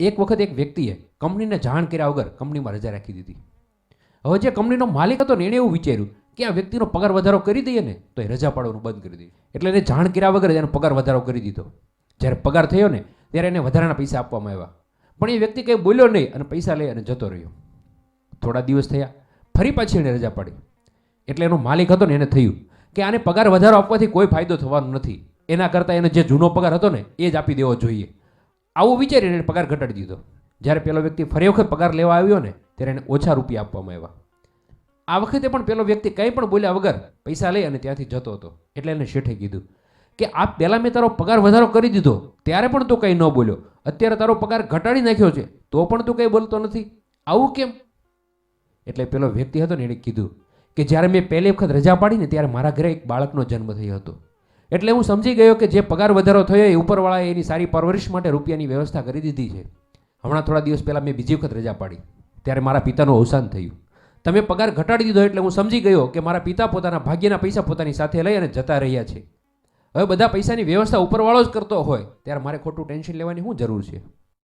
એક વખત એક વ્યક્તિએ કંપનીને જાણ કર્યા વગર કંપનીમાં રજા રાખી દીધી. હવે જે કંપનીનો માલિક હતો ને એણે એવું વિચાર્યું કે આ વ્યક્તિનો પગાર વધારો કરી દઈએ ને તો એ રજા પાડવાનું બંધ કરી દઈએ. એટલે એને જાણ કર્યા વગર એનો પગાર વધારો કરી દીધો. જ્યારે પગાર થયો ને ત્યારે એને વધારાના પૈસા આપવામાં આવ્યા. પણ એ વ્યક્તિ કંઈ બોલ્યો નહીં અને પૈસા લઈ અને જતો રહ્યો. થોડા દિવસ થયા, ફરી પાછી એણે રજા પાડી. એટલે એનો માલિક હતો ને એને થયું કે આને પગાર વધારો આપવાથી કોઈ ફાયદો થવાનો નથી. એના કરતાં એને જે જૂનો પગાર હતો ને એ જ આપી દેવો જોઈએ. આવું વિચારીને એને પગાર ઘટાડી દીધો. જ્યારે પેલો વ્યક્તિ ફરી વખત પગાર લેવા આવ્યો ને, ત્યારે એને ઓછા રૂપિયા આપવામાં આવ્યા. આ વખતે પણ પેલો વ્યક્તિ કંઈ પણ બોલ્યા વગર પૈસા લઈ અને ત્યાંથી જતો હતો. એટલે એને શેઠે કીધું કે આ પહેલાં મેં તારો પગાર વધારો કરી દીધો, ત્યારે પણ તું કંઈ ન બોલ્યો. અત્યારે તારો પગાર ઘટાડી નાખ્યો છે, તો પણ તું કંઈ બોલતો નથી. આવું કેમ? એટલે પેલો વ્યક્તિ હતો ને એણે કીધું કે, જ્યારે મેં પહેલી વખત રજા પાડી ને, ત્યારે મારા ઘરે એક બાળકનો જન્મ થયો હતો. એટલે હું સમજી ગયો કે જે પગાર વધારો થયો એ ઉપરવાળાએ એની સારી પરવરિશ માટે રૂપિયાની વ્યવસ્થા કરી દીધી છે. હમણાં થોડા દિવસ પહેલાં મેં બીજી વખત રજા પાડી. ત્યારે મારા પિતાનું અવસાન થયું. તમે પગાર ઘટાડી દીધો એટલે હું સમજી ગયો કે મારા પિતા પોતાના ભાગ્યના પૈસા પોતાની સાથે લઈ અને જતા રહ્યા છે. હવે બધા પૈસાની વ્યવસ્થા ઉપરવાળો જ કરતો હોય, ત્યારે મારે ખોટું ટેન્શન લેવાની શું જરૂર છે.